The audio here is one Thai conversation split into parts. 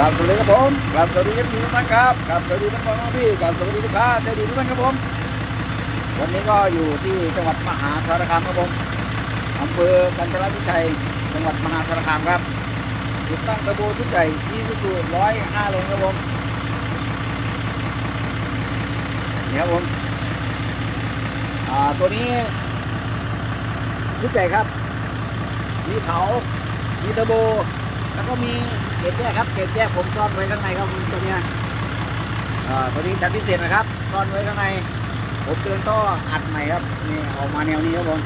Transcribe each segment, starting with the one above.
กราบสวัสดีครับผมกราบสวัสดีทุกท่านครับกราบสวัสดีท่านพ่อแม่พี่กราบสวัสดีลูกค้าใจดีทุกท่านครับผม วันนี้ก็อยู่ที่จังหวัดมหาสารคามครับผมอำเภอกันทรวิชัย จังหวัดมหาสารคามครับติดตั้งตะโบชุดใหญ่ที่สุดร้อยห้าเลยครับผมนี่ครับผมตัวนี้ชุดใหญ่ครับ มีเขามีตะโบ แล้วก็มีเกล็ดแยกครับเกล็ดแยกผมซ่อนไว้ข้างในครับตัวเนี้ยอ่าตัวนี้จัดพิเศษนะครับซ่อนไว้ข้างในผมเตือนท่ออัดใหม่ครับนี่ออกมาแนวนี้ครับผม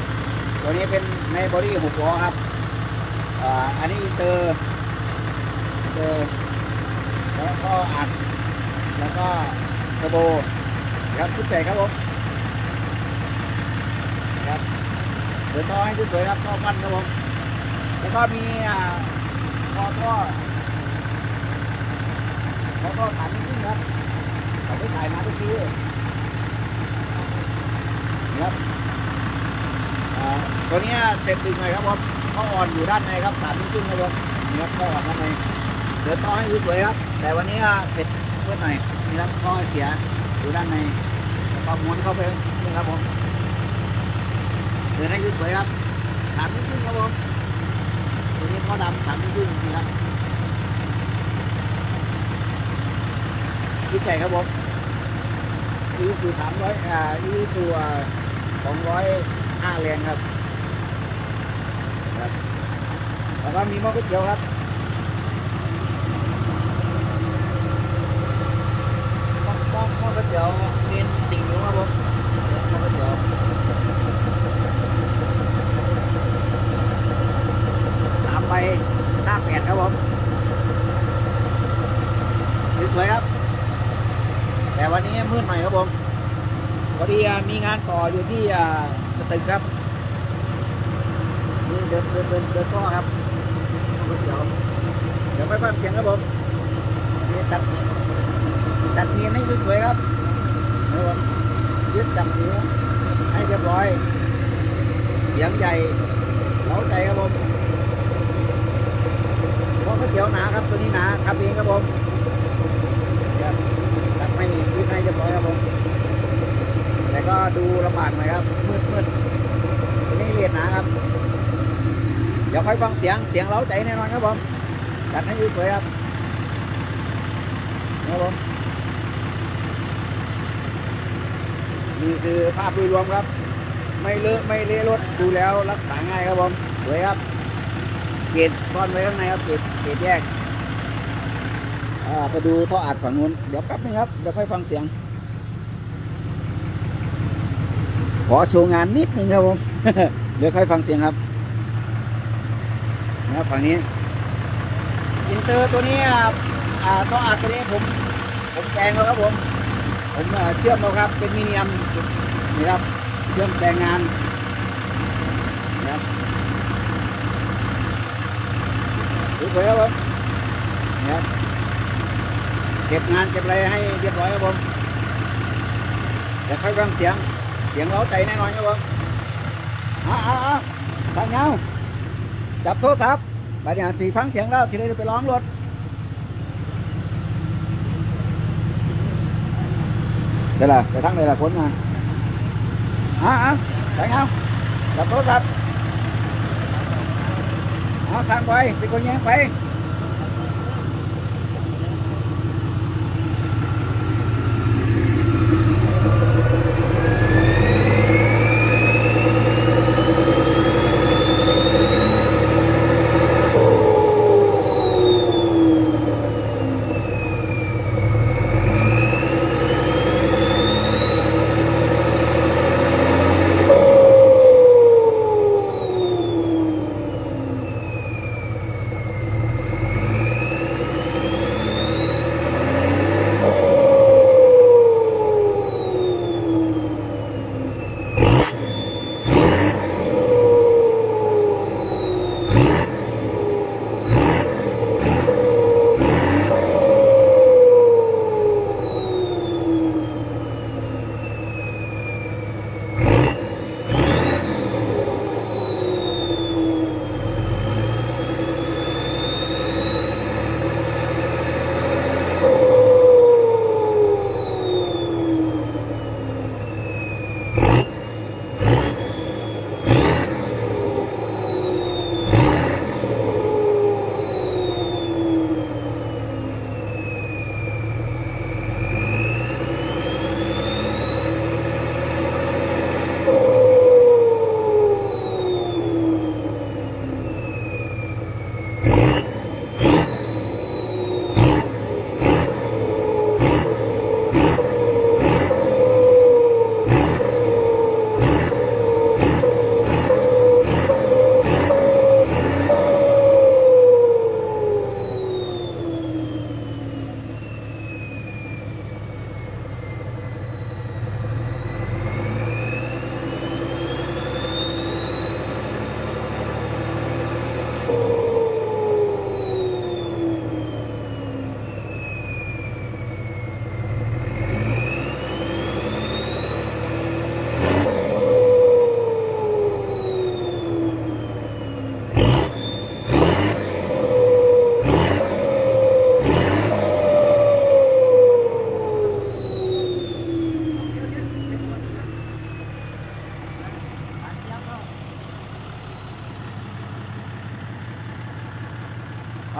ตัวนี้เป็นในบอดี้หกล้อครับอ่าอันนี้เตอร์เตอร์แล้วก็อัด แล้วก็เทอร์โบครับชุดใหญ่ครับผมครับเดินท่อให้สวยๆครับท่อมันครับผมแล้วก็มี อ่าคอท่อคอท่อฐานนิดนึงครับเขาไปถ่ายมาทุกทีครับตัวนี้เสร็จดึงเลยครับผมข้ออ่อนอยู่ด้านในครับฐานนิดนึงครับผมนี่ครับข้ออ่อนด้านในเดินท่อให้สวยครับ แต่วันนี้เสร็จเพื่อหน่อยนี่ครับข้อเสียอยู่ด้านในแล้วก็ม้วนเข้าไปนี่ครับผมเดินให้สวยครับฐานนิดนึงครับผม ตัวนี้ข้อดำสามนิ้วครึ่งครับคิดใหญ่ครับผมอีสูสามร้อยอ่าอีสูสองร้อยห้าแรงครับครับแล้วก็มีหม้อก๋วยเตี๋ยวครับหม้อหม้อหม้อก๋วยเตี๋ยวเป็นสิ่งนิ้วครับผมเนี่ยหม้อก๋วยเตี๋ยว สามใบหน้าแปดครับผม สวยครับ แต่วันนี้มืดหน่อยครับผมพอดีมีงานต่ออยู่ที่สตึกครับนี่เดินเดินเดินเดินท่อครับเดี๋ยวเดี๋ยวไปฟังเสียงครับผมตัดตัดเนียนให้สวยๆครับครับผมยึดจับหูให้เรียบร้อย เสียงใหญ่เล้าใจครับผมเพราะก๋วยเตี๋ยวหนาครับตัวนี้หนาทำเองครับผมครับตัดไม่ยืด ให้เรียบร้อยครับผมแต่ก็ดูลำบากหน่อยครับ มืดมืดตัวนี้เรียนหนาครับ เดี๋ยวค่อยฟังเสียงเสียงเล้าใจแน่นอนครับผมตัดให้ดูสวยครับนี่ครับผมนี่คือภาพโดยรวมครับ ไม่เลอะไม่เละรถดูแล้วรักษาง่ายครับผมสวยครับเกตซ่อนไว้ข้างในครับเกตเกตแยก ไปดูท่ออัดฝั่งนู้น เดี๋ยวแป๊บนึงครับ เดี๋ยวค่อยฟังเสียง ขอโชว์งานนิดนึงครับผม เดี๋ยวค่อยฟังเสียงครับนะครับฝั่งนี้ อินเตอร์ตัวนี้อะอ่าท่ออัดตัวนี้ผมผมแปลงแล้วครับผม ผมเชื่อมแล้วครับ เป็นมิเนียมนี่ครับ เชื่อมแปลงงานนะครับสวยๆครับผมนี่ครับ ก็บงานเก็บอะไรให้เรียบร้อยครับผมเดี๋ยวค่อยฟังเสียง เสียงเราใจแน่นอนครับผมอ่าอ่าอ่าทางเงาจับโทรศัพท์บาดนี้สี่ฟังเสียงแล้วทีนี้ไปร้องรถเดี๋ยวล่ะไปทั้งเลยล่ะพ้นมาอ่าอ่าทางเงาจับโทรศัพท์เอาทางไปเป็นคนแย่งไป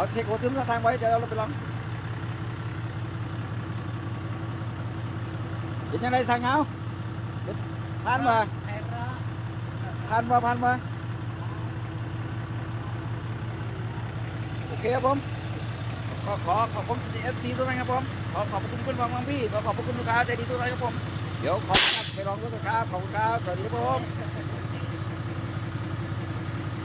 เอาเช็คหัวซึมทางไว้ เดี๋ยวเราไปลองเป็นยังไงสั่งเอาผ่านมาผ่านมาผ่านมาโอเคครับผมก็ขอขอบคุณเอฟซีทุกท่านครับผม ขอขอบคุณคุณบางบางพี่ ขอขอบคุณลูกค้าใจดีทุกท่านครับผม เดี๋ยวขอไปลองด้วยนะครับขอบคุณครับ สวัสดีครับผม